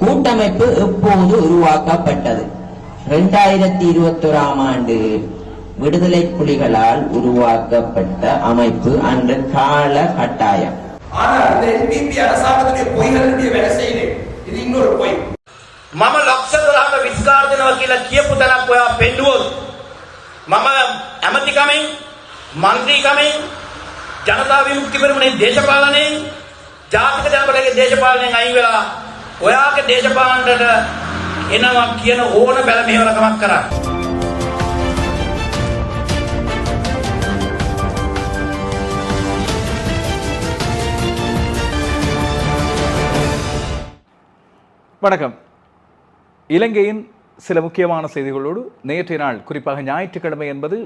கூட்டமைப்பு எப்போது உருவாக்கப்பட்டது இரண்டாயிரத்தி இருபத்தோராம் ஆண்டு விடுதலை புலிகளால் உருவாக்கப்பட்ட அமைப்பு அன்று கால கட்டாயம் ஆனால் இந்த என்பிபி அரசாங்கத்துடைய பொய்களுடைய வேலை செய்யுது இது இன்னொரு பொய் මම ලක්ෂ දොළහක විස්කාර දෙනවා කියලා කියපු තැනක් ඔයා පෙන්නුවොත් මම ඇමතිකමෙන් මන්ත්‍රීකමෙන් ජනතා විමුක්ති පෙරමුණේ දේශපාලනයෙන් ජාතික ජනපදයේ දේශපාලනයෙන් අයින් වෙලා ඔයාගේ දේශපාලනයට එනවා කියන ඕන බැල මෙහෙවරකමක් කරා வணக்கம் இலங்கையின் சில முக்கியமான செய்திகளோடு நேற்றைய நாள் குறிப்பாக ஞாயிற்றுக்கிழமை என்பது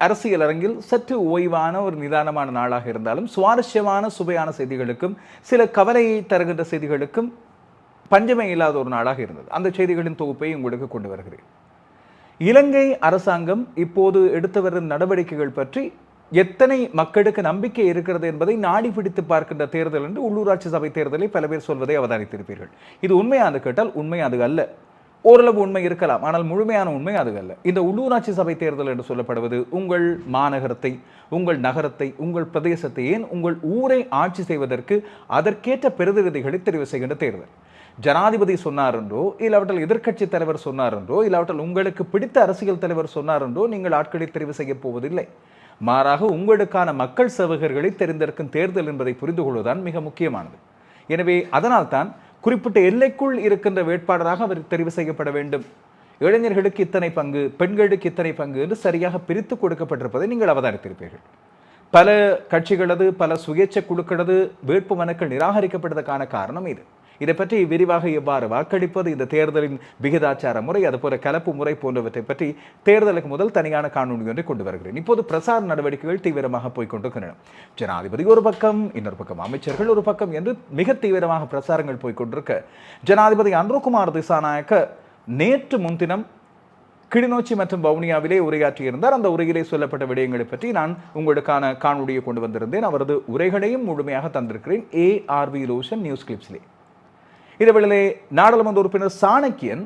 அரசியல் அரங்கில் சற்று ஓய்வான ஒரு நிதானமான நாளாக இருந்தாலும் சுவாரஸ்யமான சுவையான செய்திகளுக்கும் சில கவலையை தருகின்ற செய்திகளுக்கும் பஞ்சமே இல்லாத ஒரு நாளாக இருந்தது. அந்த செய்திகளின் தொகுப்பை உங்களுக்கு கொண்டு வருகிறேன். இலங்கை அரசாங்கம் இப்போது எடுத்து வரும் நடவடிக்கைகள் பற்றி எத்தனை மக்களுக்கு நம்பிக்கை இருக்கிறது என்பதை நாடி பிடித்து பார்க்கின்ற தேர்தல் என்று உள்ளூராட்சி சபை தேர்தலை பல பேர் சொல்வதை அவதானித்திருப்பீர்கள். இது உண்மையாக கேட்டால் உண்மை அது அல்ல. ஓரளவு உண்மை இருக்கலாம் ஆனால் முழுமையான உண்மை அது அல்ல. இந்த உள்ளூராட்சி சபை தேர்தல் என்று சொல்லப்படுவது உங்கள் மாநகரத்தை உங்கள் நகரத்தை உங்கள் பிரதேசத்தை ஏன் உங்கள் ஊரை ஆட்சி செய்வதற்கு அதற்கேற்ற பிரதிநிதிகளை தெரிவு செய்கின்ற தேர்தல். ஜனாதிபதி சொன்னார் என்றோ இல்லாவற்றில் எதிர்க்கட்சி தலைவர் சொன்னார் என்றோ இல்லாவற்றில் உங்களுக்கு பிடித்த அரசியல் தலைவர் சொன்னார் என்றோ நீங்கள் ஆட்களை தெரிவு செய்யப் போவதில்லை. மாறாக உங்களுக்கான மக்கள் சேவகர்களை தெரிந்தெடுக்கும் தேர்தல் என்பதை புரிந்து கொள்வதுதான் மிக முக்கியமானது. எனவே அதனால்தான் குறிப்பிட்ட எல்லைக்குள் இருக்கின்ற வேட்பாளராக அவர் தெரிவு செய்யப்பட வேண்டும். இளைஞர்களுக்கு இத்தனை பங்கு பெண்களுக்கு இத்தனை பங்கு என்று சரியாக பிரித்து கொடுக்கப்பட்டிருப்பதை நீங்கள் அவதானித்திருப்பீர்கள். பல கட்சிகளது பல சுயேட்சை குழுக்களது வேட்பு மனுக்கள் நிராகரிக்கப்பட்டதற்கான காரணம் இது. இதை பற்றி விரிவாக எவ்வாறு வாக்களிப்பது இந்த தேர்தலின் விகிதாச்சார முறை அதுபோல கலப்பு முறை போன்றவற்றை பற்றி தேர்தலுக்கு முதல் தனியான காணொலி ஒன்றை கொண்டு வருகிறேன். இப்போது பிரசார நடவடிக்கைகள் தீவிரமாக போய்கொண்டிருக்கின்றன ஜனாதிபதி ஒரு பக்கம் இன்னொரு பக்கம் அமைச்சர்கள் ஒரு பக்கம் என்று மிக தீவிரமாக பிரசாரங்கள் போய்க்கொண்டிருக்க ஜனாதிபதி அன்ருகுமார் திசாநாயக்க நேற்று முன்தினம் கிளிநொச்சி மற்றும் வவுனியாவிலே உரையாற்றியிருந்தார். அந்த உரையிலே சொல்லப்பட்ட விடயங்களை பற்றி நான் உங்களுக்கான காணொலியை கொண்டு வந்திருந்தேன். அவரது உரைகளையும் முழுமையாக தந்திருக்கிறேன். ஏஆர்வி ரோஷன் நியூஸ் கிளிப்ஸிலே இதேவேளை நாடாளுமன்ற உறுப்பினர் சாணக்கியன்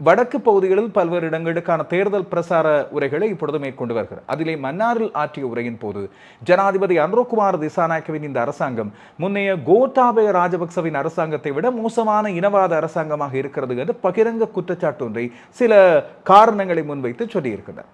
வடக்கு பகுதிகளில் பல்வேறு இடங்களுக்கான தேர்தல் பிரசார உரைகளை இப்பொழுது மேற்கொண்டு வருகிறார். அதிலே மன்னாரில் ஆற்றிய உரையின் போது ஜனாதிபதி அன்ரோகுமார் திசாநாயக்கவின் இந்த அரசாங்கம் முன்னைய கோட்டாபய ராஜபக்சவின் அரசாங்கத்தை விட மோசமான இனவாத அரசாங்கமாக இருக்கிறது என்று பகிரங்க குற்றச்சாட்டு ஒன்றை சில காரணங்களை முன்வைத்து சொல்லியிருக்கிறார்.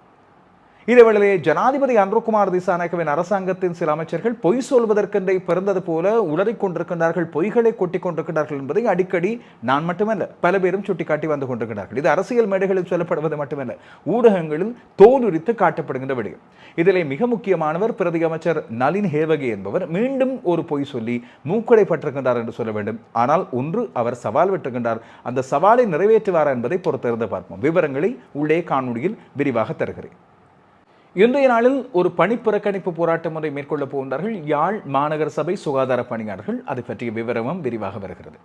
இதேவேளையே ஜனாதிபதி அன்ருகுமார் திசாநாயக்கவின் அரசாங்கத்தின் சில அமைச்சர்கள் பொய் சொல்வதற்கென்றே பிறந்தது போல உளறிக் கொண்டிருக்கின்றார்கள் பொய்களை கொட்டிக் கொண்டிருக்கிறார்கள் என்பதை அடிக்கடி நான் மட்டுமல்ல பல பேரும் சுட்டிக்காட்டி வந்து கொண்டிருக்கிறார்கள். இது அரசியல் மேடைகளில் சொல்லப்படுவது மட்டுமல்ல ஊடகங்களில் தோலுரித்து காட்டப்படுகின்ற விடயம். இதிலே மிக முக்கியமானவர் பிரதி அமைச்சர் நளின் ஹேவகே என்பவர் மீண்டும் ஒரு பொய் சொல்லி மூக்கடை பட்டிருக்கின்றார் என்று சொல்ல வேண்டும். ஆனால் ஒன்று அவர் சவால் விட்டுகின்றார் அந்த சவாலை நிறைவேற்றுவார் என்பதை பொறுத்திருந்து பார்ப்போம். விவரங்களை உள்ளே காணொலியில் விரிவாக தருகிறேன். இன்றைய நாளில் ஒரு பணிப்புறக்கணிப்பு போராட்டம் ஒன்றை மேற்கொள்ளப் போகின்றார்கள். யாழ் மாநகர சபை சுகாதார பணியாளர்கள். அதை பற்றிய விவரமும் விரிவாக வருகிறது.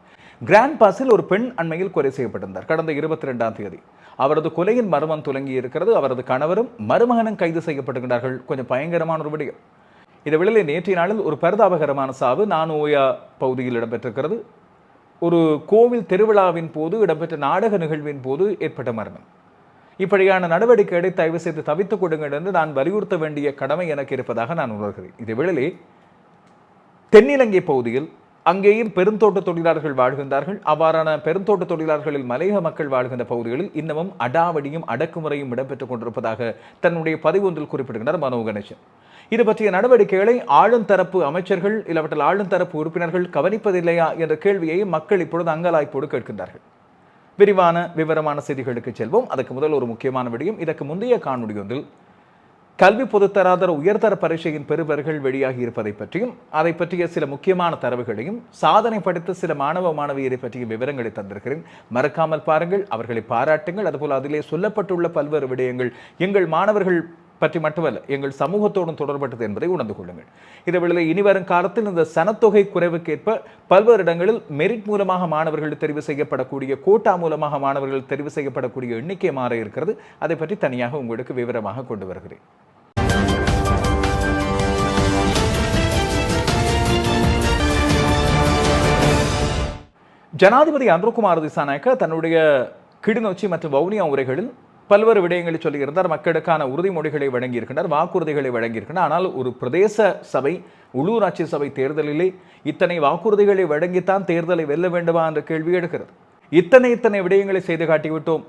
கிராண்ட் பாஸில் ஒரு பெண் அண்மையில் கொலை செய்யப்பட்டிருந்தார். கடந்த இருபத்தி ரெண்டாம் தேதி. அவரது கொலையின் மர்மம் துலங்கி இருக்கிறது. அவரது கணவரும் மருமகனும் கைது செய்யப்பட்டிருக்கிறார்கள். கொஞ்சம் பயங்கரமான ஒரு விடயம். இந்த விளையிலே நேற்றைய நாளில் ஒரு பரிதாபகரமான சாவு நானோயா பகுதியில் இடம்பெற்றிருக்கிறது. ஒரு கோவில் திருவிழாவின் போது இடம்பெற்ற நாடக நிகழ்வின் போது ஏற்பட்ட மரணம் இப்படியான நடவடிக்கைகளை தயவு செய்து தவித்துக் கொடுங்கள் என்று நான் வலியுறுத்த வேண்டிய கடமை எனக்கு இருப்பதாக நான் உணர்கிறேன். இதுவேளை தென்னிலங்கை பகுதியில் அங்கேயும் பெருந்தோட்ட தொழிலாளர்கள் வாழ்கின்றார்கள். அவ்வாறான பெருந்தோட்ட தொழிலாளர்களில் மலையக மக்கள் வாழ்கின்ற பகுதிகளில் இன்னமும் அடாவடியும் அடக்குமுறையும் இடம்பெற்றுக் கொண்டிருப்பதாக தன்னுடைய பதிவு ஒன்றில் குறிப்பிடுகிறார் மனோ கணேசன். இது பற்றிய நடவடிக்கைகளை ஆளும் தரப்பு அமைச்சர்கள் இல்லாவற்றில் ஆளும் தரப்பு உறுப்பினர்கள் கவனிப்பதில்லையா என்ற கேள்வியை மக்கள் இப்பொழுது அங்கலாய்ப்போடு கேட்கின்றார்கள். விரிவான விவரமான செய்திகளுக்கு செல்வோம். அதுக்கு முதல் ஒரு முக்கியமான விடயம். இதற்கு முந்தைய காணொலி ஒன்றில் கல்வி பொதுத்தராதர உயர்தர பரீட்சையின் பெறுபர்கள் வெளியாகி இருப்பதை பற்றியும் அதை பற்றிய சில முக்கியமான தரவுகளையும் சாதனை படைத்த சில மாணவ மாணவியரை பற்றிய விவரங்களை தந்திருக்கிறேன். மறக்காமல் பாருங்கள் அவர்களை பாராட்டுங்கள். அதுபோல் அதிலே சொல்லப்பட்டுள்ள பல்வேறு விடயங்கள் எங்கள் மாணவர்கள் பற்றி மட்டுமல்ல எங்கள் சமூகத்தோடும் தொடர்பட்டது என்பதை உணர்ந்து கொள்ளுங்கள். இதேவேளை இனி வரும் காலத்தில் இந்த சனத்தொகை குறைவுக்கேற்ப பல்வேறு இடங்களில் மெரிட் மூலமாக மாணவர்கள் தெரிவு செய்யப்படக்கூடிய கோட்டா மூலமாக மாணவர்கள் தெரிவு செய்யப்படக்கூடிய எண்ணிக்கை மாற இருக்கிறது. அதை பற்றி தனியாக உங்களுக்கு விவரமாக கொண்டு வருகிறேன். ஜனாதிபதி அன்ருகுமார் திசாநாயக்க தன்னுடைய கிளிநொச்சி மற்றும் வவுனியா உரைகளில் பல்வேறு விடயங்களை சொல்லியிருந்தார். மக்களுக்கான உறுதிமொழிகளை வழங்கியிருக்கின்றார் வாக்குறுதிகளை வழங்கியிருக்கின்றார். ஆனால் ஒரு பிரதேச சபை உள்ளூராட்சி சபை தேர்தலிலே இத்தனை வாக்குறுதிகளை வழங்கித்தான் தேர்தலை வெல்ல வேண்டுமா என்ற கேள்வி எடுக்கிறது இத்தனை இத்தனை விடயங்களை செய்து காட்டிவிட்டோம்.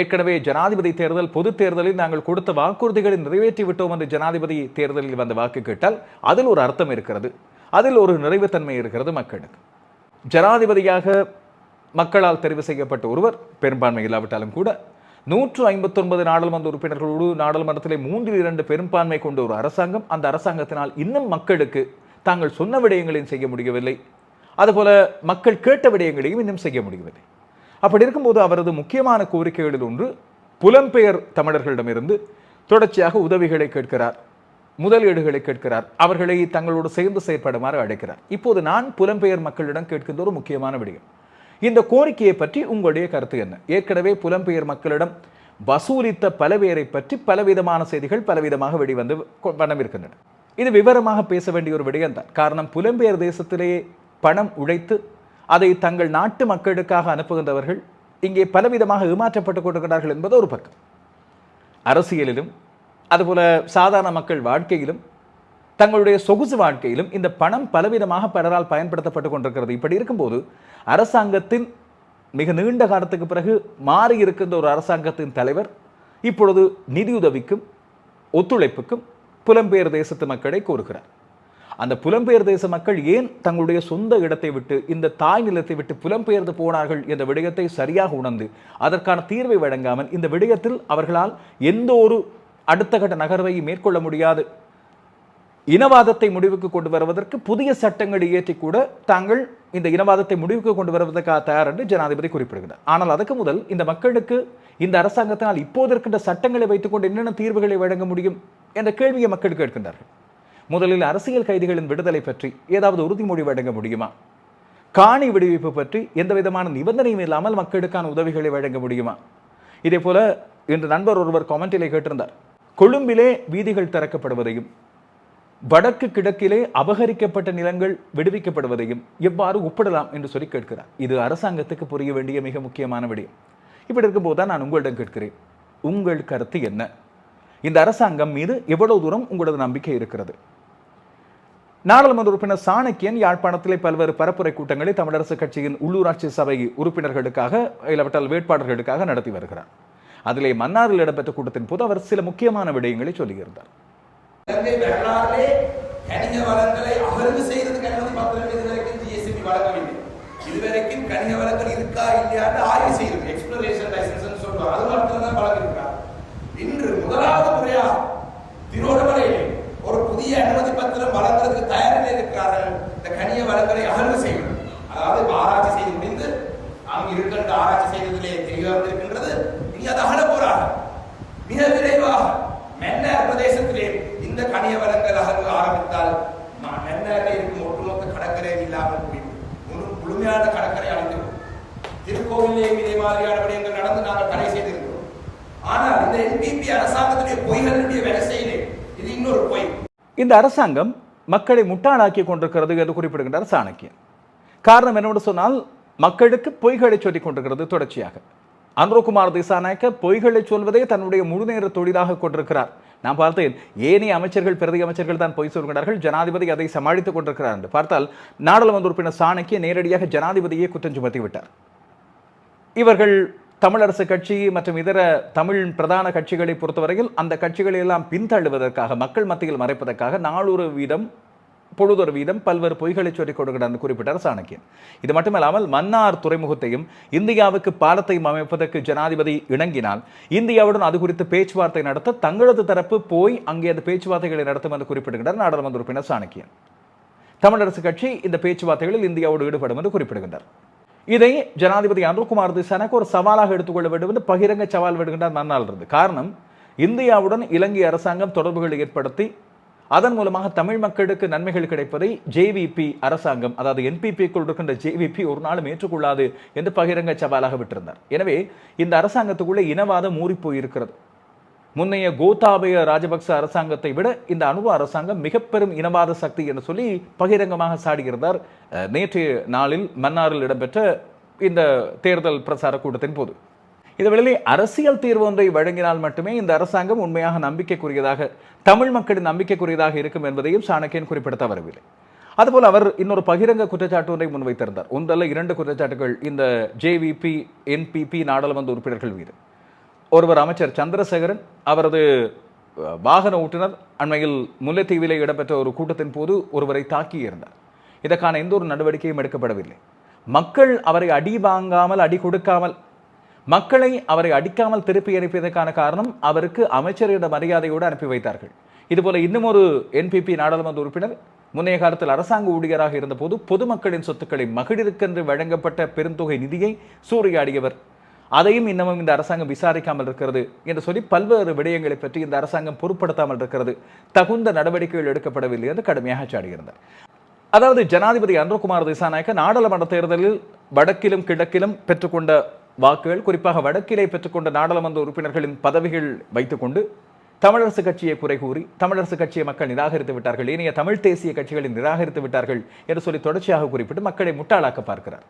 ஏற்கனவே ஜனாதிபதி தேர்தல் பொது தேர்தலில் நாங்கள் கொடுத்த வாக்குறுதிகளை நிறைவேற்றி விட்டோம் என்று ஜனாதிபதி தேர்தலில் வந்த வாக்கு கேட்டால் அதில் ஒரு அர்த்தம் இருக்கிறது. அதில் ஒரு நிறைவுத்தன்மை இருக்கிறது மக்களுக்கு. ஜனாதிபதியாக மக்களால் தெரிவு செய்யப்பட்ட ஒருவர் பெரும்பான்மை இல்லாவிட்டாலும் கூட நூற்று ஐம்பத்தொன்பது நாடாளுமன்ற உறுப்பினர்களோடு நாடாளுமன்றத்திலே மூன்றில் இரண்டு பெரும்பான்மை கொண்ட ஒரு அரசாங்கம் அந்த அரசாங்கத்தினால் இன்னும் மக்களுக்கு தாங்கள் சொன்ன விடயங்களையும் செய்ய முடியவில்லை. அதுபோல மக்கள் கேட்ட விடயங்களையும் இன்னும் செய்ய முடியவில்லை. அப்படி இருக்கும்போது அவரது முக்கியமான கோரிக்கைகளில் ஒன்று புலம்பெயர் தமிழர்களிடமிருந்து தொடர்ச்சியாக உதவிகளை கேட்கிறார் முதலீடுகளை கேட்கிறார் அவர்களை தங்களோடு சேர்ந்து செயற்படுமாறு அழைக்கிறார். இப்போது நான் புலம்பெயர் மக்களிடம் கேட்கின்ற ஒரு முக்கியமான விடயம். இந்த கோரிக்கையை பற்றி உங்களுடைய கருத்து என்ன? ஏற்கனவே புலம்பெயர் மக்களிடம் வசூலித்த பல பேரை பற்றி பலவிதமான செய்திகள் பலவிதமாக வெளிவந்து கொ- பணம் இருக்கின்றன இது விவரமாக பேச வேண்டிய ஒரு விடயம்தான். காரணம் புலம்பெயர் தேசத்திலேயே பணம் உழைத்து அதை தங்கள் நாட்டு மக்களுக்காக அனுப்புகின்றவர்கள் இங்கே பலவிதமாக ஏமாற்றப்பட்டுக் கொண்டிருக்கிறார்கள் என்பது ஒரு பக்கம். அரசியலிலும் அதுபோல சாதாரண மக்கள் வாழ்க்கையிலும் தங்களுடைய சொகுசு வாழ்க்கையிலும் இந்த பணம் பலவிதமாக பலரால் பயன்படுத்தப்பட்டு கொண்டிருக்கிறது. இப்படி இருக்கும்போது அரசாங்கத்தின் மிக நீண்ட காலத்துக்கு பிறகு மாறி இருக்கின்ற ஒரு அரசாங்கத்தின் தலைவர் இப்பொழுது நிதியுதவிக்கும் ஒத்துழைப்புக்கும் புலம்பெயர் தேசத்து மக்களை கோருகிறார். அந்த புலம்பெயர் தேச மக்கள் ஏன் தங்களுடைய சொந்த இடத்தை விட்டு இந்த தாய் நிலத்தை விட்டு புலம்பெயர்ந்து போனார்கள் என்ற விடயத்தை சரியாக உணர்ந்து அதற்கான தீர்வை வழங்காமல் இந்த விடயத்தில் அவர்களால் எந்த ஒரு அடுத்த கட்ட நகர்வை மேற்கொள்ள முடியாது. இனவாதத்தை முடிவுக்கு கொண்டு வருவதற்கு புதிய சட்டங்களை இயற்றி கூட தாங்கள் இந்த இனவாதத்தை முடிவுக்கு கொண்டு வருவதற்காக தயார் என்று ஜனாதிபதி குறிப்பிடுகிறார். ஆனால் அதுக்கு முதல் இந்த மக்களுக்கு இந்த அரசாங்கத்தினால் இப்போது இருக்கின்ற சட்டங்களை வைத்துக்கொண்டு என்னென்ன தீர்வுகளை வழங்க முடியும் என்ற கேள்வியை மக்கள் கேட்கின்றார்கள். முதலில் அரசியல் கைதிகளின் விடுதலை பற்றி ஏதாவது உறுதிமொழி வழங்க முடியுமா? காணி விடுவிப்பு பற்றி எந்த விதமான நிபந்தனையும் இல்லாமல் மக்களுக்கான உதவிகளை வழங்க முடியுமா? இதே போல இன்று நண்பர் ஒருவர் கமெண்டிலே கேட்டிருந்தார். கொழும்பிலே வீதிகள் திறக்கப்படுவதையும் வடக்கு கிழக்கிலே அபகரிக்கப்பட்ட நிலங்கள் விடுவிக்கப்படுவதையும் எவ்வாறு ஒப்பிடலாம் என்று சொல்லி கேட்கிறார். இது அரசாங்கத்துக்கு புரிய வேண்டிய மிக முக்கியமான விடயம். இப்படி இருக்கும்போது தான் நான் உங்களிடம் கேட்கிறேன். உங்கள் கருத்து என்ன? இந்த அரசாங்கம் மீது எவ்வளவு தூரம் உங்களது நம்பிக்கை இருக்கிறது? நாடாளுமன்ற உறுப்பினர் சாணக்கியன் யாழ்ப்பாணத்திலே பல்வேறு பரப்புரை கூட்டங்களை தமிழரசு கட்சியின் உள்ளூராட்சி சபை உறுப்பினர்களுக்காக இல்லாவிட்டால் வேட்பாளர்களுக்காக நடத்தி வருகிறார். அதிலே மன்னாரில் இடம்பெற்ற கூட்டத்தின் போது அவர் சில முக்கியமான விடயங்களை சொல்லியிருந்தார். இலங்கை வரலாறிலே கனிக வளங்களை அகழ்வு செய்யறதுக்கு அனுமதி பத்திரம் இதுவரைக்கும் ஜிஎஸ்பி வழங்கவில்லை. இதுவரைக்கும் கனிக வளங்கள் இருக்கா இல்லையான்னு ஆய்வு செய்யுது எக்ஸ்பிளரேஷன் லைசன்ஸ் சொல்றோம் அது மட்டும் தான் வழங்கியிருக்காங்க இன்று முதலாவது முறையா திருவண்ணாமலையிலே ஒரு புதிய அனுமதி பத்திரம் வழங்குறதுக்கு தயாரில் இருக்கிறார்கள். இந்த கனிய வளங்களை அகழ்வு செய்வது. அதாவது ஆராய்ச்சி செய்து முடிந்து அங்கு இருக்கின்ற ஆராய்ச்சி செய்ததிலே தெரிய வந்திருக்கின்றது. இனி அதை அகழ போறார்கள் மிக விரைவாக மென்னர் பிரதேசத்திலே இந்த கனிய வளங்கள் அகழ்வு ஆரம்பித்தால் ம- இருக்கும் ஒட்டுமொத்த கடற்கரை இல்லாமல் போய்விடும். முழு முழுமையான கடற்கரை அழிந்துவிடும். திருக்கோவிலேயும் இதே மாதிரியான விடயங்கள் நடந்து நாங்கள் தடை செய்திருக்கிறோம். ஆனால் இந்த என்பிபி அரசாங்கத்துடைய பொய்களுடைய வேலை செய்யலே இது இன்னொரு பொய். இந்த அரசாங்கம் மக்களை முட்டாளாக்கி கொண்டிருக்கிறது என்று குறிப்பிடுகின்றார் சாணக்கியன். காரணம் என்னவென்று சொன்னால் மக்களுக்கு பொய்களை சொல்லிக் கொண்டிருக்கிறது தொடர்ச்சியாக. அனுரகுமார் திசாநாயக்க பொய்களை சொல்வதே தன்னுடைய முழுநேர தொழிலாக கொண்டிருக்கிறார். நான் பார்த்தேன் ஏனைய அமைச்சர்கள் பிரதி அமைச்சர்கள் தான் பொய் சொல்கிறார்கள். ஜனாதிபதி அதை சமாளித்துக் கொண்டிருக்கிறார் என்று பார்த்தால் நாடாளுமன்ற உறுப்பினர் சாணக்கிய நேரடியாக ஜனாதிபதியே குற்றம் சுமத்திவிட்டார். இவர்கள் தமிழரசு கட்சி மற்றும் இதர தமிழ் பிரதான கட்சிகளை பொறுத்தவரையில் அந்த கட்சிகளை எல்லாம் பின்தள்ளுவதற்காக மக்கள் மத்தியில் மறைப்பதற்காக நாளொரு வீதம் பொழுதொரு வீதம் பல்வேறு பொய்களை சொல்லிக் கொடுக்கிறார் குறிப்பிட்டார் சாணக்கியன் இது மட்டுமல்லாமல் மன்னார் துறைமுகத்தையும் இந்தியாவுக்கு பாலத்தையும் அமைப்பதற்கு ஜனாதிபதி இணங்கினால் இந்தியாவுடன் அது குறித்து பேச்சுவார்த்தை நடத்த தங்களது தரப்பு போய் அங்கே அந்த பேச்சுவார்த்தைகளை நடத்தும் என்று குறிப்பிடுகிறார் நாடாளுமன்ற உறுப்பினர் சாணக்கியன். தமிழரசு கட்சி இந்த பேச்சுவார்த்தைகளில் இந்தியாவோடு ஈடுபடும் என்று குறிப்பிடுகின்றார். இதை ஜனாதிபதி அனுகுமார் திசானாக்கு ஒரு சவாலாக எடுத்துக்கொள்ள வேண்டும் என்று பகிரங்க சவால் விடுகின்றார் மன்னால் இருந்து காரணம் இந்தியாவுடன் இலங்கை அரசாங்கம் தொடர்புகளை ஏற்படுத்தி அதன் மூலமாக தமிழ் மக்களுக்கு நன்மைகள் கிடைப்பதை ஜேவிபி அரசாங்கம் அதாவது என்பிபிக்குள் இருக்கின்ற ஜேவிபி ஒரு நாளும் ஏற்றுக்கொள்ளாது என்று பகிரங்க சவாலாக விட்டிருந்தார். எனவே இந்த அரசாங்கத்துக்குள்ளே இனவாதம் ஊறி முன்னைய கோத்தாபய ராஜபக்ச அரசாங்கத்தை விட இந்த அனுபவ அரசாங்கம் மிக பெரும் இனவாத சக்தி என்று சொல்லி பகிரங்கமாக சாடுகிறார் நேற்றைய நாளில் மன்னாரில் இடம்பெற்ற இந்த தேர்தல் பிரச்சார கூட்டத்தின் போது. இதுவேளை அரசியல் தீர்வு ஒன்றை வழங்கினால் மட்டுமே இந்த அரசாங்கம் உண்மையாக நம்பிக்கைக்குரியதாக தமிழ் மக்களின் நம்பிக்கைக்குரியதாக இருக்கும் என்பதையும் சாணக்கியன் குறிப்பிட தவறவில்லை அதுபோல் அவர் இன்னொரு பகிரங்க குற்றச்சாட்டு ஒன்றை முன்வைத்திருந்தார். ஒன்றல்ல இரண்டு குற்றச்சாட்டுகள் இந்த ஜேவிபி என்பிபி நாடாளுமன்ற உறுப்பினர்கள் மீது. ஒருவர் அமைச்சர் சந்திரசேகரன் அவரது வாகன ஓட்டுநர் அண்மையில் முல்லைத்தீவிலே இடம்பெற்ற ஒரு கூட்டத்தின் போது ஒருவரை தாக்கியிருந்தார் இதற்கான எந்த ஒரு நடவடிக்கையும் எடுக்கப்படவில்லை. மக்கள் அவரை அடி வாங்காமல் அடி கொடுக்காமல் மக்களை அவரை அடிக்காமல் திருப்பி அனுப்பியதற்கான காரணம் அவருக்கு அமைச்சரிட மரியாதையோடு அனுப்பி வைத்தார்கள். இதுபோல இன்னும் ஒரு என்பிபி நாடாளுமன்ற உறுப்பினர் முன்னைய காலத்தில் அரசாங்க ஊழியராக இருந்தபோது பொதுமக்களின் சொத்துக்களை மகளிருக்கென்று வழங்கப்பட்ட பெருந்தொகை நிதியை சூறையாடியவர். அதையும் இன்னமும் இந்த அரசாங்கம் விசாரிக்காமல் இருக்கிறது என்று சொல்லி பல்வேறு விடயங்களை பற்றி இந்த அரசாங்கம் பொருட்படுத்தாமல் இருக்கிறது. தகுந்த நடவடிக்கைகள் எடுக்கப்படவில்லை என்று கடுமையாக சாடியிருந்தார் அதாவது ஜனாதிபதி அன்ருகுமார் திசாநாயக்க நாடாளுமன்ற தேர்தலில் வடக்கிலும் கிழக்கிலும் பெற்றுக்கொண்ட வாக்குகள் குறிப்பாக வடக்கிலே பெற்றுக்கொண்ட நாடாளுமன்ற உறுப்பினர்களின் பதவிகள் வைத்துக்கொண்டு தமிழரசு கட்சியை குறை கூறி தமிழரசு கட்சியை மக்கள் நிராகரித்து விட்டார்கள் ஏனைய தமிழ் தேசிய கட்சிகளை நிராகரித்து விட்டார்கள் என்று சொல்லி தொடர்ச்சியாக குறிப்பிட்டு மக்களை முட்டாளாக்க பார்க்கிறார்.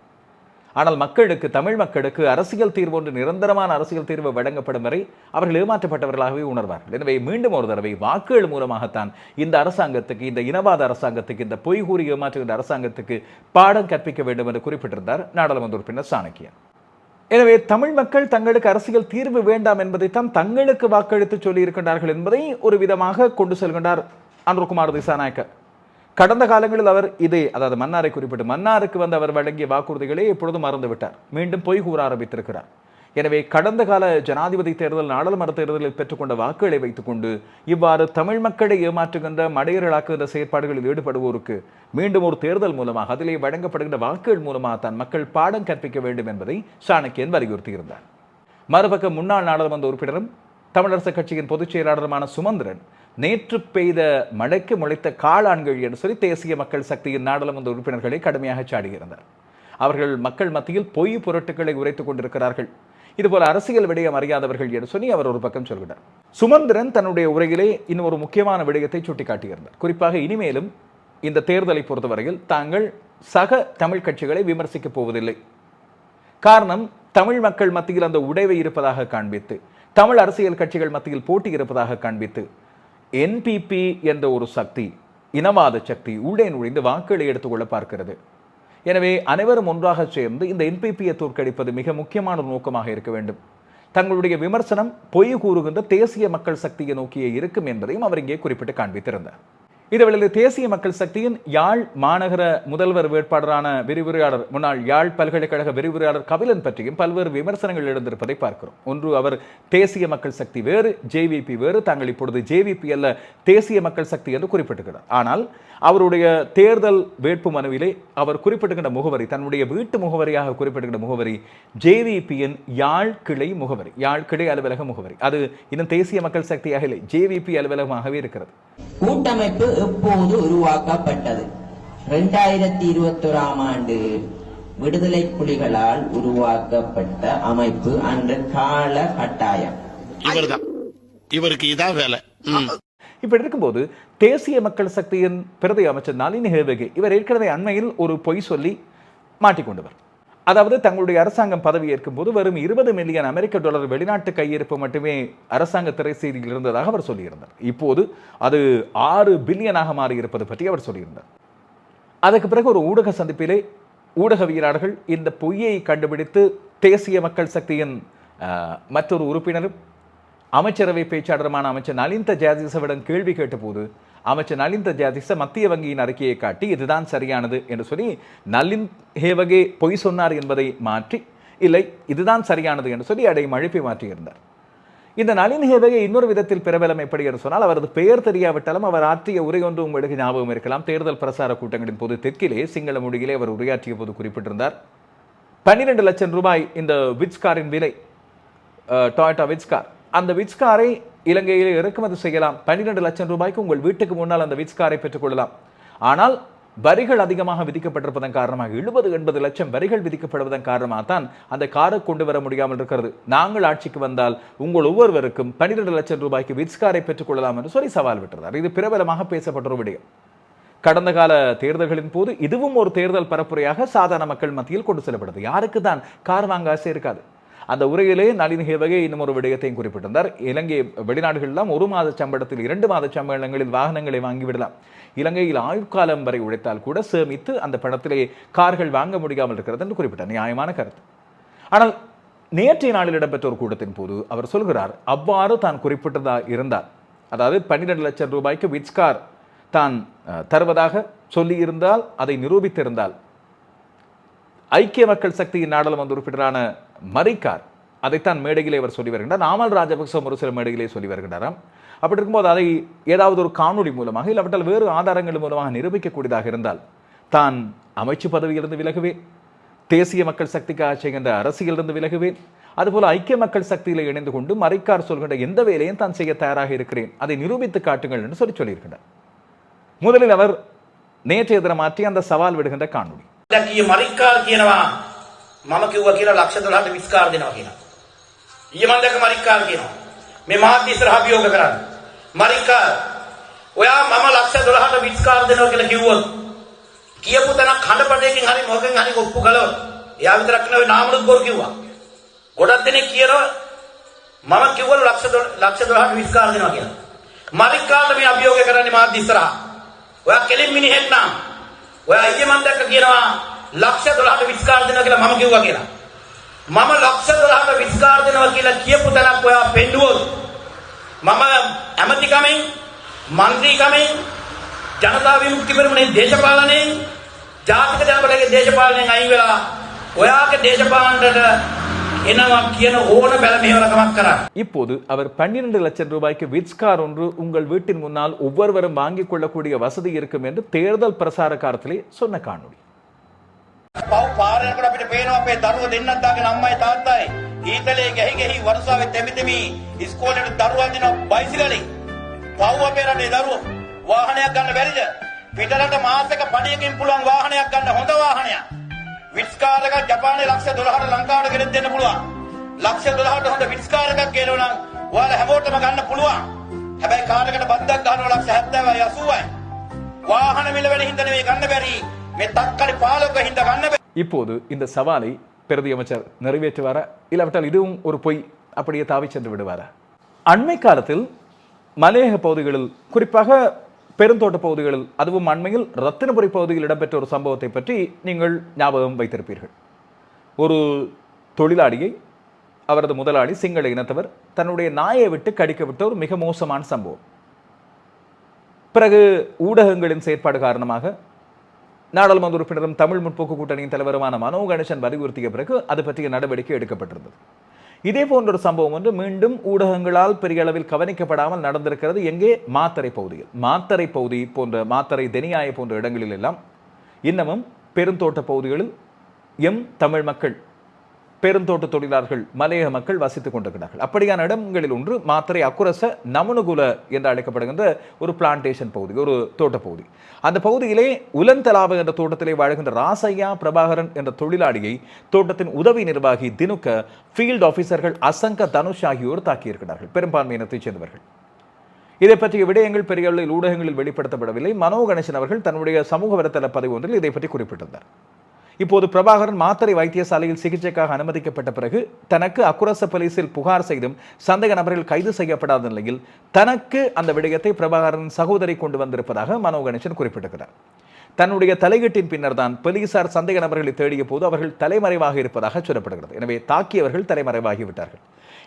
ஆனால் மக்களுக்கு தமிழ் மக்களுக்கு அரசியல் தீர்வு ஒன்று நிரந்தரமான அரசியல் தீர்வு வழங்கப்படும் வரை அவர்கள் ஏமாற்றப்பட்டவர்களாகவே உணர்வார்கள். எனவே மீண்டும் ஒரு தடவை வாக்குகள் மூலமாகத்தான் இந்த அரசாங்கத்துக்கு இந்த இனவாத அரசாங்கத்துக்கு இந்த பொய் கூறி ஏமாற்றுகின்ற அரசாங்கத்துக்கு பாடம் கற்பிக்க வேண்டும் என்று குறிப்பிட்டிருந்தார் நாடாளுமன்ற உறுப்பினர் சாணக்கியன். எனவே தமிழ் மக்கள் தங்களுக்கு அரசியல் தீர்வு வேண்டாம் என்பதைத்தான் தங்களுக்கு வாக்களித்து சொல்லி இருக்கின்றார்கள் என்பதை ஒரு விதமாக கொண்டு செல்கின்றார் அன்ருகுமார் திசாநாயக்க கடந்த காலங்களில் அவர் இதே அதாவது மன்னாரை குறிப்பிட்டு மன்னாருக்கு வந்து அவர் வழங்கிய வாக்குறுதிகளை எப்பொழுதும் மறந்து விட்டார் மீண்டும் பொய் கூற ஆரம்பித்திருக்கிறார். எனவே கடந்த கால ஜனாதிபதி தேர்தல் நாடாளுமன்ற தேர்தலில் பெற்றுக்கொண்ட வாக்குகளை வைத்துக்கொண்டு இவ்வாறு தமிழ் மக்களை ஏமாற்றுகின்ற மடையர்களாக்குகின்ற செயற்பாடுகளில் ஈடுபடுவோருக்கு மீண்டும் ஒரு தேர்தல் மூலமாக அதிலே வழங்கப்படுகின்ற வாக்குகள் மூலமாக தான் மக்கள் பாடம் கற்பிக்க வேண்டும் என்பதை சாணக்கியன் வலியுறுத்தியிருந்தார். மறுபக்கம் முன்னாள் நாடாளுமன்ற உறுப்பினரும் தமிழரசு கட்சியின் பொதுச் செயலாளருமான சுமந்திரன் நேற்று பெய்த மழைக்கு முளைத்த காளான்கள் என்று சொல்லி தேசிய மக்கள் சக்தியின் நாடாளுமன்ற உறுப்பினர்களை கடுமையாக சாடியிருந்தார். அவர்கள் மக்கள் மத்தியில் பொய் பொருட்டுகளை உரைத்துக் கொண்டிருக்கிறார்கள். இதுபோல அரசியல் விடயம் அறியாதவர்கள் என்று சொல்லி அவர் ஒரு பக்கம் சொல்கிறார். சுமந்திரன் தன்னுடைய உரையிலே இன்னும் ஒரு முக்கியமான விடயத்தை சுட்டிக்காட்டியிருந்தார். குறிப்பாக இனிமேலும் இந்த தேர்தலை பொறுத்தவரையில் தாங்கள் சக தமிழ் கட்சிகளை விமர்சிக்கப் போவதில்லை. காரணம் தமிழ் மக்கள் மத்தியில் அந்த உடைவை இருப்பதாக காண்பித்து தமிழ் அரசியல் கட்சிகள் மத்தியில் போட்டி இருப்பதாக காண்பித்து என்பிபி என்ற ஒரு சக்தி இனவாத சக்தி உள்ளே நுழைந்து வாக்குகளை எடுத்துக்கொள்ள பார்க்கிறது. எனவே அனைவரும் ஒன்றாக சேர்ந்து இந்த என்பிபியை தோற்கடிப்பது மிக முக்கியமான ஒரு நோக்கமாக இருக்க வேண்டும். தங்களுடைய விமர்சனம் பொய் கூறுகின்ற தேசிய மக்கள் சக்தியை நோக்கியே இருக்கும் என்பதையும் அவர் இங்கே குறிப்பிட்டு காண்பித்திருந்தார். இதுவேளையில் தேசிய மக்கள் சக்தியின் யாழ் மாநகர முதல்வர் வேட்பாளரான விரிவுரையாளர் முன்னாள் யாழ் பல்கலைக்கழக விரிவுரையாளர் கபிலன் பற்றியும் பல்வேறு விமர்சனங்கள் எழுந்திருப்பதை பார்க்கிறோம். ஒன்று அவர் தேசிய மக்கள் சக்தி வேறு ஜேவிபி வேறு தாங்கள் இப்பொழுது ஜேவிபி அல்ல தேசிய மக்கள் சக்தி என்று குறிப்பிட்டுகிறார். ஆனால் அவருடைய தேர்தல் வேட்பு மனுவிலே அவர் குறிப்பிட்டுகின்ற முகவரி தன்னுடைய வீட்டு முகவரியாக குறிப்பிட்டுகின்ற முகவரி ஜேவிபியின் யாழ் கிளை முகவரி யாழ் கிளை அலுவலக முகவரி. அது இன்னும் தேசிய மக்கள் சக்தியாக இல்லை ஜேவிபி அலுவலகமாகவே இருக்கிறது. கூட்டமைப்பு எப்போது உருவாக்கப்பட்டது? இரண்டாயிரத்தி இருபத்தொராம் ஆண்டு விடுதலை புலிகளால் உருவாக்கப்பட்ட அமைப்பு அன்று கால கட்டாயம். இவர்தான். இவருக்கு இதான் வேலை. இப்படி இருக்கும்போது தேசிய மக்கள் சக்தியின் பிரதி அமைச்சர் நளினி ஹேவகே இவர் ஏற்கனவே அண்மையில் ஒரு பொய் சொல்லி மாட்டிக்கொண்டவர். அதாவது தங்களுடைய அரசாங்கம் பதவியேற்கும் போது வரும் இருபது மில்லியன் அமெரிக்க டாலர் வெளிநாட்டு கையிருப்பு மட்டுமே அரசாங்க திரை செய்தியில் இருந்ததாக அவர் சொல்லியிருந்தார். இப்போது அது ஆறு பில்லியனாக மாறியிருப்பது பற்றி அவர் சொல்லியிருந்தார். அதற்கு பிறகு ஒரு ஊடக சந்திப்பிலே ஊடகவியலாளர்கள் இந்த பொய்யை கண்டுபிடித்து தேசிய மக்கள் சக்தியின் மற்றொரு உறுப்பினரும் அமைச்சரவை பேச்சாளருமான அமைச்சர் நலிந்த ஜாதிசவிடம் கேள்வி கேட்டபோது அமைச்சர் நலிந்த ஜாதிச மத்திய வங்கியின் அறிக்கையை காட்டி இதுதான் சரியானது என்று சொல்லி நலின் ஹேவகே பொய் சொன்னார் என்பதை மாற்றி இல்லை இதுதான் சரியானது என்று சொல்லி அதை மழுப்பி மாற்றியிருந்தார். இந்த நளின் ஹேவகை இன்னொரு விதத்தில் பிரபலம் எப்படி என்று சொன்னால் அவரது பெயர் தெரியாவிட்டாலும் அவர் ஆற்றிய உரை ஒன்று உங்களுக்கு ஞாபகம் இருக்கலாம். தேர்தல் பிரசார கூட்டங்களின் போது தெற்கிலே சிங்கள மொழியிலே அவர் உரையாற்றிய போது குறிப்பிட்டிருந்தார். பன்னிரெண்டு லட்சம் ரூபாய் இந்த விட்ஸ்காரின் விலை டொயட்டா விட்ஸ்கார் அந்த விட்ஸ்காரை இலங்கையில் இறக்குமதி செய்யலாம். பன்னிரெண்டு லட்சம் ரூபாய்க்கு உங்கள் வீட்டுக்கு முன்னால் அந்த விட்ஸ் காரை பெற்றுக்கொள்ளலாம் ஆனால் வரிகள் அதிகமாக விதிக்கப்பட்டிருப்பதன் காரணமாக எழுபது எண்பது லட்சம் வரிகள் விதிக்கப்படுவதன் காரணமாக தான் அந்த காரை கொண்டு வர முடியாமல் இருக்கிறது. நாங்கள் ஆட்சிக்கு வந்தால் உங்கள் ஒவ்வொருவருக்கும் பன்னிரண்டு லட்சம் ரூபாய்க்கு விட்ஸ்காரை பெற்றுக்கொள்ளலாம் என்று சொல்லி சவால் விட்டுறார். இது பிரபலமாக பேசப்பட்ட ஒரு விடயம். கடந்த கால தேர்தல்களின் போது இதுவும் ஒரு தேர்தல் பரப்புரையாக சாதாரண மக்கள் மத்தியில் கொண்டு செல்லப்படுது. யாருக்கு தான் கார் வாங்க ஆசை இருக்காது. அந்த உரையிலே நளின் ஹேவகே இன்னும் ஒரு விடயத்தையும் குறிப்பிட்டிருந்தார். இலங்கை வெளிநாடுகளெல்லாம் ஒரு மாத சம்பளத்தில் இரண்டு மாத சம்பளங்களில் வாகனங்களை வாங்கிவிடலாம் இலங்கையில் ஆயுட்காலம் வரை உழைத்தால் கூட சேமித்து அந்த பணத்திலே கார்கள் வாங்க முடியாமல் இருக்கிறது என்று குறிப்பிட்டார். நியாயமான கருத்து. ஆனால் நேற்றைய நாளில் இடம்பெற்ற ஒரு கூட்டத்தின் போது அவர் சொல்கிறார் அவ்வாறு தான் குறிப்பிட்டதா இருந்தார் அதாவது பன்னிரெண்டு லட்சம் ரூபாய்க்கு விட்ஸ்கார் தான் தருவதாக சொல்லியிருந்தால் அதை நிரூபித்திருந்தால் ஐக்கிய மக்கள் சக்தியின் நாடாளுமன்ற உறுப்பினரான மறைக்கார். அதைத்தான் மேடையிலே அவர் சொல்லி வருகின்றார். நாமல் ராஜபக்சம் ஒரு சில மேடையிலே சொல்லி வருகின்றாராம். அப்படி இருக்கும்போது அதை ஏதாவது ஒரு காணொலி மூலமாக இல்லாவிட்டால் வேறு ஆதாரங்கள் மூலமாக நிரூபிக்கக்கூடியதாக இருந்தால் தான் அமைச்சு பதவியிலிருந்து விலகுவேன். தேசிய மக்கள் சக்திக்கு செய்கின்ற அரசியலிருந்து விலகுவேன். அதுபோல் ஐக்கிய மக்கள் சக்தியில் இணைந்து கொண்டு மறைக்கார் சொல்கின்ற எந்த வேலையும் தான் செய்ய தயாராக இருக்கிறேன். அதை நிரூபித்து காட்டுங்கள் என்று சொல்லி சொல்லியிருக்கிறார் முதலில் அவர் நேற்றைய தினம் மாற்றி அந்த சவால் விடுகின்ற காணொலி மறைக்கால் මම කිව්වා කියලා ලක්ෂ 12ට විස්කාර දෙනවා කියලා. ඊයේ මම දැක්ක මරික්කාර කියනවා. මේ මාධ්‍ය ඉස්සරහ අභියෝග කරන්න. මරික්කාර ඔයා මම ලක්ෂ 12ට විස්කාර දෙනවා කියලා කිව්වොත් කියපු තැනක් හඬපඩේකින් හරි මොකෙන් හරි ඔප්පු කළොත් එයා විතරක් නෙවෙයි නාමලුත් බොරු කිව්වා. ගොඩක් දෙනෙක් කියනවා මම කිව්වලු ලක්ෂ 12 ලක්ෂ 12ට විස්කාර දෙනවා කියලා. මරික්කාරට මේ අභියෝගය කරන්නේ මාධ්‍ය ඉස්සරහ. ඔයා කෙලින් මිනිහෙක් නම් ඔයා ඊයේ මම දැක්ක කියනවා ලක්ෂ 12ට විස්කාර දෙනවා කියලා මම කිව්වා කියලා. මම ලක්ෂ 12ට විස්කාර දෙනවා කියලා කියපු තැනක් ඔයා පෙන්නුවොත් මම ඇමතිකමෙන් මන්ත්‍රීකමෙන් ජනතා විමුක්ති පෙරමුණේ දේශපාලනයෙන් ජාතික ජනපදයේ දේශපාලනයෙන් අයින් වෙලා ඔයාගේ දේශපාලනයට එනවා කියන ඕන බැල මෙහෙවරකමක් කරා. இப்போது அவர் பன்னிரண்டு லட்சம் ரூபாய்க்கு விட்ஸ்கார் ஒன்று உங்கள் வீட்டின் முன்னால் ஒவ்வொருவரும் வாங்கிக் கொள்ளக்கூடிய வசதி இருக்கும் என்று தேர்தல் பிரசார காலத்திலே சொன்ன காணொளி පව් පාරයකට අපිට පේනවා අපේ දරුවෝ දෙන්නත් දාගෙන අම්මයි තාත්තයි. ඊතලේ ගැහි ගැහි වර්ෂාවේ තෙමි තෙමි ඉස්කෝලේට දරුවන් දෙන බයිසිකලෙන් පව් අපේ රටේ දරුවෝ වාහනයක් ගන්න බැරිද? පිටරට මාසෙක පඩියකින් පුළුවන් වාහනයක් ගන්න හොඳ වාහනයක්. විට්ස් කාර් එකක් ජපානයේ ලක්ෂ 12ට ලංකාවට ගෙනත් දෙන්න පුළුවන්. ලක්ෂ 12ට හොඳ විට්ස් කාර් එකක් ගේනවා නම් ඔයාලා හැමෝටම ගන්න පුළුවන්. හැබැයි කාර් එකට බද්දක් ගන්නවා ලක්ෂ 70යි 80යි වාහන මිල වැඩි හින්දා නෙවෙයි ගන්න බැරි. இப்போது இந்த சவாலை பிரதி அமைச்சர் நிறைவேற்றுவாரா? இல்லாவிட்டால் இதுவும் ஒரு பொய். அப்படியே தாவி சென்று விடுவாரா? அண்மை காலத்தில் மலையக பகுதிகளில் குறிப்பாக பெருந்தோட்ட பகுதிகளில் அதுவும் அண்மையில் ரத்தினபுரி பகுதியில் இடம்பெற்ற ஒரு சம்பவத்தை பற்றி நீங்கள் ஞாபகம் வைத்திருப்பீர்கள். ஒரு தொழிலாளியை அவரது முதலாளி சிங்கள இனத்தவர் தன்னுடைய நாயை விட்டு கடிக்க விட்ட ஒரு மிக மோசமான சம்பவம். பிறகு ஊடகங்களின் செயற்பாடு காரணமாக நாடாளுமன்ற உறுப்பினரும் தமிழ் முற்போக்கு கூட்டணியின் தலைவருமான மனோ கணேசன் வலியுறுத்திய பிறகு அது பற்றிய நடவடிக்கை எடுக்கப்பட்டிருந்தது. இதே போன்ற ஒரு சம்பவம் ஒன்று மீண்டும் ஊடகங்களால் பெரிய அளவில் கவனிக்கப்படாமல் நடந்திருக்கிறது. எங்கே? மாத்தரை பகுதியில். மாத்தரை பகுதி போன்ற மாத்தரை தெனியாய போன்ற இடங்களில் எல்லாம் இன்னமும் பெருந்தோட்ட பகுதிகளில் எம் தமிழ் மக்கள் பெருந்தோட்ட தொழிலாளர்கள் மலையக மக்கள் வசித்துக் கொண்டிருக்கிறார்கள். அப்படியான இடங்களில் ஒன்று மாத்திரை அக்குரச நமனுகுல என்று அழைக்கப்படுகின்ற ஒரு பிளான்டேஷன் பகுதி ஒரு தோட்ட பகுதி. அந்த பகுதியிலே உலந்தலாப என்ற தோட்டத்திலே வாழ்கின்ற ராசையா பிரபாகரன் என்ற தொழிலாளியை தோட்டத்தின் உதவி நிர்வாகி தினுக்க ஃபீல்ட் ஆஃபீஸர்கள் அசங்க தனுஷ் ஆகியோர் தாக்கியிருக்கிறார்கள் பெரும்பான்மை இனத்தைச் சேர்ந்தவர்கள். இதை பற்றிய விடயங்கள் பெரிய அளவில் ஊடகங்களில் வெளிப்படுத்தப்படவில்லை. மனோ கணேசன் அவர்கள் தன்னுடைய சமூக வலைத்தள பதிவு ஒன்றில் இதை பற்றி குறிப்பிட்டிருந்தார். இப்போது பிரபாகரன் மாத்தரை வைத்தியசாலையில் சிகிச்சைக்காக அனுமதிக்கப்பட்ட பிறகு தனக்கு அக்குரச போலீசில் புகார் செய்தும் சந்தேக நபர்கள் கைது செய்யப்படாத நிலையில் தனக்கு அந்த விடயத்தை பிரபாகரன் சகோதரி கொண்டு வந்திருப்பதாக மனோ கணேசன் குறிப்பிட்டிருக்கிறார் தன்னுடைய தலையீட்டின் பின்னர் தான் போலீசார் சந்தேக நபர்களை தேடிய போது அவர்கள் தலைமறைவாக இருப்பதாக சொல்லப்படுகிறது. எனவே தாக்கியவர்கள் தலைமறைவாகிவிட்டார்கள்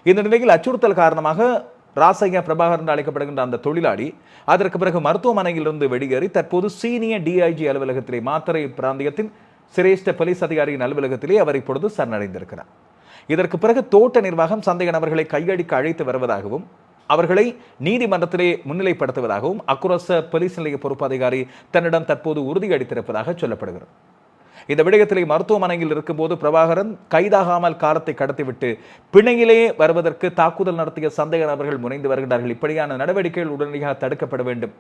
இந்த நிலையில் அச்சுறுத்தல் காரணமாக ராசையா பிரபாகரன் என்று அழைக்கப்படுகின்ற அந்த தொழிலாளி அதற்கு பிறகு மருத்துவமனையிலிருந்து வெளியேறி தற்போது சீனியர் டிஐஜி அலுவலகத்திலே மாத்திரை பிராந்தியத்தின் சிரேஷ்ட போலீஸ் அதிகாரியின் அலுவலகத்திலே அவர் இப்பொழுது சரணடைந்திருக்கிறார். இதற்கு பிறகு தோட்ட நிர்வாகம் சந்தேக நபர்களை கையடிக்க அழைத்து வருவதாகவும் அவர்களை நீதிமன்றத்திலே முன்னிலைப்படுத்துவதாகவும் அக்குரச போலீஸ் நிலைய பொறுப்பு அதிகாரி தன்னிடம் தற்போது உறுதியளித்திருப்பதாக சொல்லப்படுகிறது. இந்த விடயத்திலே மருத்துவமனையில் இருக்கும்போது பிரபாகரன் கைதாகாமல் காலத்தை கடத்திவிட்டு பிணையிலே வருவதற்கு தாக்குதல் நடத்திய சந்தேக நபர்கள் முனைந்து வருகிறார்கள் இப்படியான நடவடிக்கைகள் உடனடியாக தடுக்கப்பட வேண்டும்.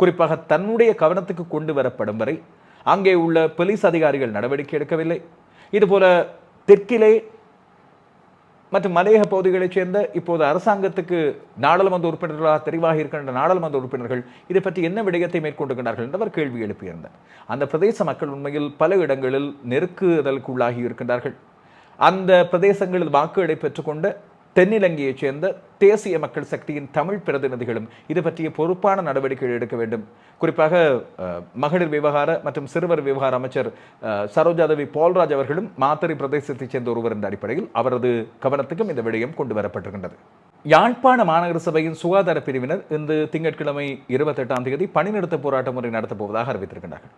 குறிப்பாக தன்னுடைய கவனத்துக்கு கொண்டு வரப்படும் வரை அங்கே உள்ள போலீஸ் அதிகாரிகள் நடவடிக்கை எடுக்கவில்லை. இதுபோல தெற்கிலே மற்றும் மலையக பகுதிகளைச் சேர்ந்த இப்போது அரசாங்கத்துக்கு நாடாளுமன்ற உறுப்பினர்களாக தெரிவாக இருக்கின்ற நாடாளுமன்ற உறுப்பினர்கள் இதை பற்றி என்ன விடயத்தை மேற்கொண்டிருக்கிறார்கள் என்று அவர் கேள்வி எழுப்பியிருந்தார் அந்த பிரதேச மக்கள் உண்மையில் பல இடங்களில் நெருக்குதலுக்குள்ளாகி இருக்கின்றார்கள். அந்த பிரதேசங்களில் வாக்குகளை பெற்றுக்கொண்ட தென்னிலங்கையைச் சேர்ந்த தேசிய மக்கள் சக்தியின் தமிழ் பிரதிநிதிகளும் இது பற்றிய பொறுப்பான நடவடிக்கைகள் எடுக்க வேண்டும். குறிப்பாக மகளிர் விவகார மற்றும் சிறுவர் விவகார அமைச்சர் சரோஜாதவி சரோஜாதேவி பால்ராஜ் அவர்களும் மாத்தறை பிரதேசத்தைச் சேர்ந்த ஒருவர் என்ற அடிப்படையில் அவரது கவனத்துக்கும் இந்த விடயம் கொண்டு வரப்பட்டிருக்கின்றது. யாழ்ப்பாண மாநகர சபையின் சுகாதார பிரிவினர் இன்று திங்கட்கிழமை இருபத்தெட்டாம் தேதி பணிநிறுத்த போராட்ட முறை நடத்தப் போவதாக அறிவித்திருக்கின்றார்கள்.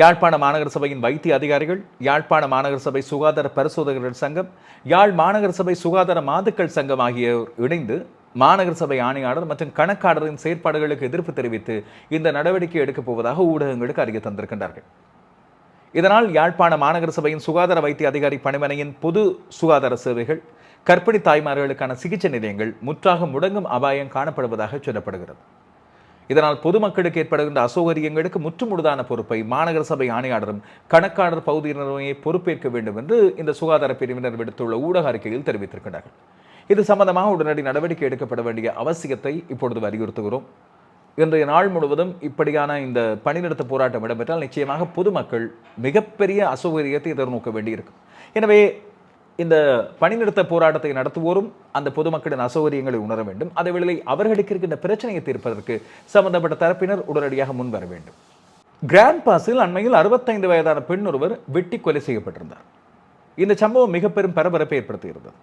யாழ்ப்பாண மாநகர சபையின் வைத்திய அதிகாரிகள் யாழ்ப்பாண மாநகர சபை சுகாதார பரிசோதகர்கள் சங்கம் யாழ் மாநகர சபை சுகாதார மாதுக்கள் சங்கம் ஆகியோர் இணைந்து மாநகர சபை ஆணையாளர் மற்றும் கணக்காளரின் செயற்பாடுகளுக்கு எதிர்ப்பு தெரிவித்து இந்த நடவடிக்கை எடுக்கப் போவதாக ஊடகங்களுக்கு அறிய தந்திருக்கின்றார்கள். இதனால் யாழ்ப்பாண மாநகர சபையின் சுகாதார வைத்திய அதிகாரி பணிமனையின் பொது சுகாதார சேவைகள் கர்ப்பிணி தாய்மார்களுக்கான சிகிச்சை நிலையங்கள் முற்றாக முடங்கும் அபாயம் காணப்படுவதாக சொல்லப்படுகிறது. இதனால் பொதுமக்களுக்கு ஏற்படுகின்ற அசௌகரியங்களுக்கு முற்றுமுழுதான பொறுப்பை மாநகர சபை ஆணையாளரும் கணக்காளர் பகுதியினருமே பொறுப்பேற்க வேண்டும் என்று இந்த சுகாதார பிரிவினர் விடுத்துள்ள ஊடக அறிக்கையில் தெரிவித்திருக்கிறார்கள் இது சம்பந்தமாக உடனடி நடவடிக்கை எடுக்கப்பட வேண்டிய அவசியத்தை இப்பொழுது வலியுறுத்துகிறோம். இன்றைய நாள் முழுவதும் இப்படியான இந்த பணிநிறுத்த போராட்டம் இடம்பெற்றால் நிச்சயமாக பொதுமக்கள் மிகப்பெரிய அசௌகரியத்தை எதிர்நோக்க வேண்டியிருக்கும். எனவே இந்த பணிநிறுத்த போராட்டத்தை நடத்துவோரும் அந்த பொதுமக்களின் அசௌகரியங்களை உணர வேண்டும். அதேவேளை அவர்களுக்கு இருக்கின்ற பிரச்சனையை தீர்ப்பதற்கு சம்பந்தப்பட்ட தரப்பினர் உடனடியாக முன்வர வேண்டும். கிராண்ட் பாஸில் அண்மையில் அறுபத்தைந்து வயதான பெண் ஒருவர் வெட்டி கொலை செய்யப்பட்டிருந்தார். இந்த சம்பவம் மிக பெரும் பரபரப்பை ஏற்படுத்தியிருந்தது.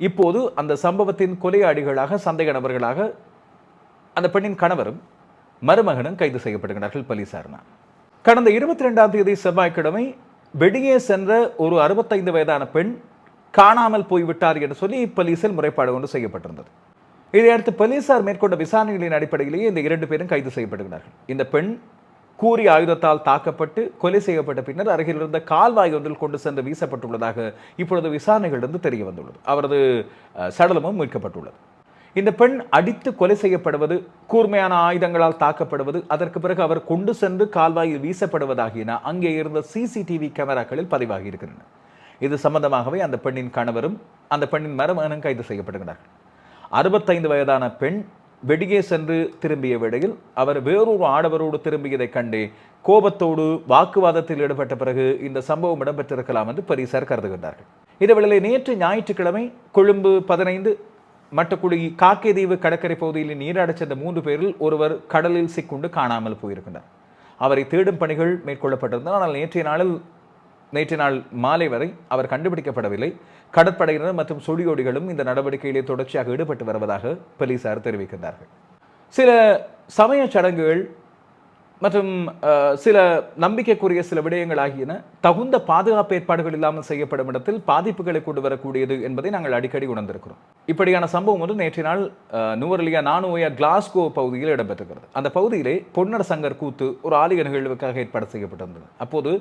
இப்போது அந்த சம்பவத்தின் கொலையாளிகளாக சந்தேக நபர்களாக அந்த பெண்ணின் கணவரும் மருமகனும் கைது செய்யப்படுகிறார்கள் போலீசாரினால் கடந்த இருபத்தி ரெண்டாம் தேதி செவ்வாய்க்கிழமை வெளியே சென்ற ஒரு அறுபத்தைந்து வயதான பெண் காணாமல் போய்விட்டார் என்று சொல்லி போலீசில் முறைப்பாடு ஒன்று செய்யப்பட்டிருந்தது. இதையடுத்து போலீசார் மேற்கொண்ட விசாரணைகளின் அடிப்படையிலேயே இந்த இரண்டு பேரும் கைது செய்யப்படுகிறார்கள். இந்த பெண் கூறி ஆயுதத்தால் தாக்கப்பட்டு கொலை செய்யப்பட்ட பின்னர் அருகில் இருந்த கால்வாய் ஒன்றில் கொண்டு சென்று வீசப்பட்டுள்ளதாக இப்பொழுது விசாரணைகளிலிருந்து தெரிய வந்துள்ளது. அவரது அஹ், சடலமும் மீட்கப்பட்டுள்ளது. இந்த பெண் அடித்து கொலை செய்யப்படுவது கூர்மையான ஆயுதங்களால் தாக்கப்படுவது அதற்கு பிறகு அவர் கொண்டு சென்று கால்வாயில் வீசப்படுவதாகியன அங்கே இருந்த சிசிடிவி கேமராக்களில் பதிவாகி இருக்கின்றன. இது சம்பந்தமாகவே அந்த பெண்ணின் கணவரும் அந்த பெண்ணின் மருமகனும் கைது செய்யப்படுகிறார்கள் அறுபத்தைந்து வயதான பெண் வெடியே சென்று திரும்பிய வேளையில் அவர் வேறொரு ஆடவரோடு திரும்பியதைக் கண்டு கோபத்தோடு வாக்குவாதத்தில் ஈடுபட்ட பிறகு இந்த சம்பவம் இடம்பெற்றிருக்கலாம் என்று போலீசார் கருதுகின்றார்கள். இதேவேளை நேற்று ஞாயிற்றுக்கிழமை கொழும்பு பதினைந்து மட்டக்குடி காக்கைதீவு கடற்கரை பகுதியில் நீராடச் சென்ற மூன்று பேரில் ஒருவர் கடலில் சிக்குண்டு காணாமல் போயிருக்கிறார் அவரை தேடும் பணிகள் மேற்கொள்ளப்பட்டிருந்தன. ஆனால் நேற்றைய நாளில் நேற்று நாள் மாலை வரை அவர் கண்டுபிடிக்கப்படவில்லை. கடற்படையினர் மற்றும் சுழியோடிகளும் இந்த நடவடிக்கையிலே தொடர்ச்சியாக ஈடுபட்டு வருவதாக போலீசார் தெரிவிக்கின்றார்கள். சில சமய சடங்குகள் மற்றும் சில நம்பிக்கைக்குரிய சில விடயங்கள் ஆகியன தகுந்த பாதுகாப்பு ஏற்பாடுகள் இல்லாமல் செய்யப்படும் இடத்தில் பாதிப்புகளை கொண்டு வரக்கூடியது என்பதை நாங்கள் அடிக்கடி உணர்ந்திருக்கிறோம். இப்படியான சம்பவம் ஒன்று நேற்று நாள் நுவரலியா நுவரெலியா நானுவையா கிளாஸ்கோ பகுதியில் இடம்பெற்றிருக்கிறது. அந்த பகுதியிலே பொன்னர் சங்கர் கூத்து ஒரு ஆலய நிகழ்வுக்காக ஏற்பாடு செய்யப்பட்டிருந்தது. அப்போது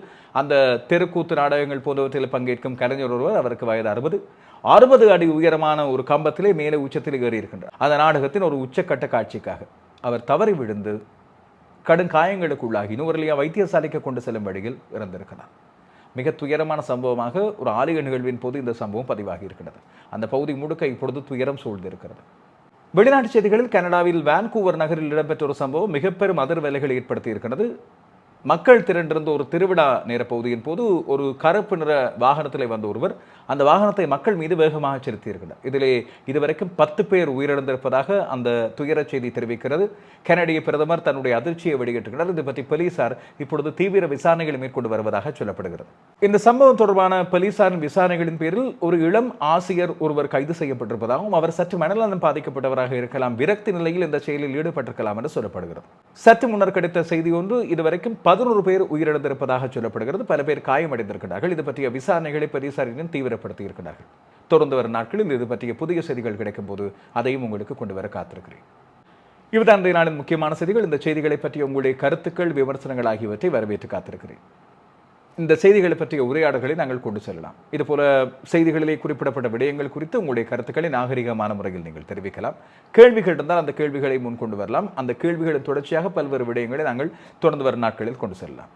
அந்த தெருக்கூத்து நாடகங்கள் போன்றவற்றில் பங்கேற்கும் கலைஞர் ஒருவர் அவருக்கு வயது அறுபது. அறுபது அடி உயரமான ஒரு கம்பத்திலே மேலே உச்சத்தில் ஏறி இருக்கின்றார் அந்த நாடகத்தின் ஒரு உச்சக்கட்ட காட்சிக்காக அவர் தவறி விழுந்து கடும் காயங்களுக்குள்ளாகி நுவரெலியா வைத்தியசாலைக்கு கொண்டு செல்லும் வழியில் இறந்திருக்கிறார். மிக துயரமான சம்பவமாக ஒரு ஆலய நிகழ்வின் போது இந்த சம்பவம் பதிவாகி இருக்கிறது அந்த பகுதி முழுக்க இப்பொழுது துயரம் சூழ்ந்திருக்கிறது. வெளிநாட்டு செய்திகளில் கனடாவில் வான்கூவர் நகரில் இடம்பெற்ற ஒரு சம்பவம் மிக பெரும் அதிர்வலைகளை ஏற்படுத்தி இருக்கிறது. மக்கள் திரண்டிருந்த ஒரு திருவிழா நேர பகுதியின் போது ஒரு கருப்பு நிற வாகனத்தில் வந்த ஒருவர் அந்த வாகனத்தை மக்கள் மீது வேகமாக செலுத்தியிருக்கிறார் இதிலே இதுவரைக்கும் பத்து பேர் உயிரிழந்திருப்பதாக அந்த துயரச் செய்தி தெரிவிக்கிறது. கனடிய பிரதமர் தன்னுடைய அதிர்ச்சியை வெளியிட்டிருக்கிறார். இது பற்றி போலீசார் இப்பொழுது தீவிர விசாரணைகளை மேற்கொண்டு வருவதாக சொல்லப்படுகிறது. இந்த சம்பவம் தொடர்பான போலீசாரின் விசாரணைகளின் பேரில் ஒரு இளம் ஆசிரியர் ஒருவர் கைது செய்யப்பட்டிருப்பதாகவும் அவர் சற்று மனநலம் பாதிக்கப்பட்டவராக இருக்கலாம். விரக்தி நிலையில் இந்த செயலில் ஈடுபட்டிருக்கலாம் என்று சொல்லப்படுகிறது. சற்று முன்னர் கிடைத்த செய்தி ஒன்று இதுவரைக்கும் பதினோரு பேர் உயிரிழந்திருப்பதாக சொல்லப்படுகிறது. பல பேர் காயமடைந்திருக்கிறார்கள். இது பற்றிய விசாரணைகளை போலீசாரிடம் தீவிரப்படுத்தி இருக்கிறார்கள் தொடர்ந்து வரும் நாட்களில் இது பற்றிய புதிய செய்திகள் கிடைக்கும் போது அதையும் உங்களுக்கு கொண்டு வர காத்திருக்கிறேன். இதுதான் இந்த நாளின் முக்கியமான செய்திகள். இந்த செய்திகளை பற்றிய உங்களுடைய கருத்துக்கள் விமர்சனங்கள் ஆகியவற்றை வரவேற்று காத்திருக்கிறேன். இந்த செய்திகளை பற்றிய உரையாடல்களை நாங்கள் கொண்டு செல்லலாம். இதுபோல செய்திகளிலே குறிப்பிடப்பட்ட விடயங்கள் குறித்து உங்களுடைய கருத்துக்களை நாகரிகமான முறையில் நீங்கள் தெரிவிக்கலாம். கேள்விகள் இருந்தால் அந்த கேள்விகளை முன் கொண்டு வரலாம். அந்த கேள்விகளின் தொடர்ச்சியாக பல்வேறு விடயங்களை நாங்கள் தொடர்ந்து வரும் நாட்களில் கொண்டு செல்லலாம்.